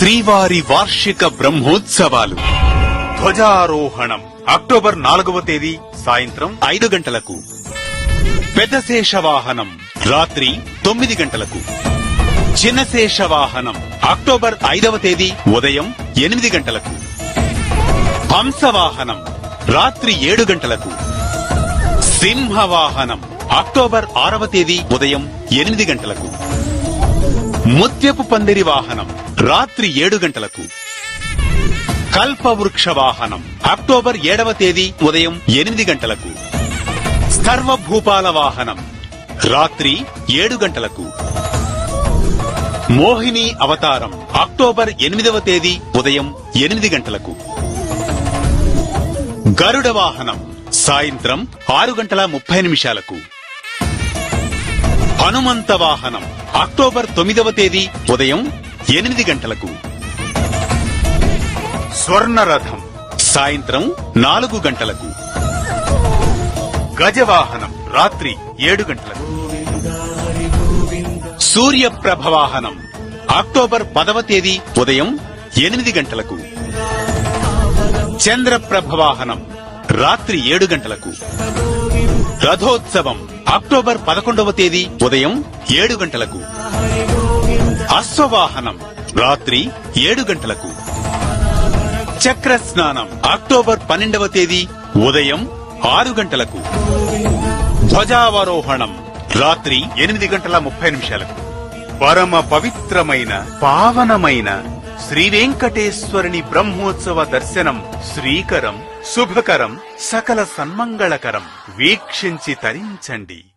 శ్రీవారి వార్షిక బ్రహ్మోత్సవాలు. ధ్వజారోహణం. అక్టోబర్ నాలుగవ తేదీ సాయంత్రం ఐదు గంటలకు. పెద్దశేషవాహనం రాత్రి తొమ్మిది గంటలకు. చిన్నశేషవాహనం. అక్టోబర్ ఐదవ తేదీ ఉదయం ఎనిమిది గంటలకు. హంసవాహనం. రాత్రి ఏడు గంటలకు. సింహవాహనం. అక్టోబర్ ఆరవ తేదీ ఉదయం ఎనిమిది గంటలకు. ముత్యపు పందిరి వాహనం. రాత్రి ఏడు గంటలకు. కల్పవృక్ష వాహనం అక్టోబర్ ఏడవ తేదీ ఉదయం ఎనిమిది గంటలకు. సర్వభూపాల వాహనం రాత్రి ఏడు గంటలకు. మోహిని అవతారం అక్టోబర్ ఎనిమిదవ తేదీ ఉదయం ఎనిమిది గంటలకు. గరుడ వాహనం సాయంత్రం ఆరు గంటల ముప్పై నిమిషాలకు. హనుమంత వాహనం అక్టోబర్ తొమ్మిదవ తేదీ ఉదయం ఎనిమిది గంటలకు. స్వర్ణరథం. సాయంత్రం నాలుగు గంటలకు. గజవాహనం రాత్రి ఏడు గంటలకు. సూర్యప్రభవాహనం అక్టోబర్ పదవ తేదీ ఉదయం ఎనిమిది గంటలకు. చంద్రప్రభవాహనం రాత్రి ఏడు గంటలకు. రథోత్సవం అక్టోబర్ పదకొండవ తేదీ ఉదయం ఏడు గంటలకు. అశ్వవాహనం. రాత్రి ఏడు గంటలకు. చక్ర స్నానం అక్టోబర్ పన్నెండవ తేదీ ఉదయం ఆరు గంటలకు. ధ్వజావరోహణం. రాత్రి ఎనిమిది గంటల ముప్పై నిమిషాలకు. పరమ పవిత్రమైన పావనమైన శ్రీ వెంకటేశ్వరుని బ్రహ్మోత్సవ దర్శనం శ్రీకరం శుభకరం సకల సన్మంగళకరం. వీక్షించి తరించండి.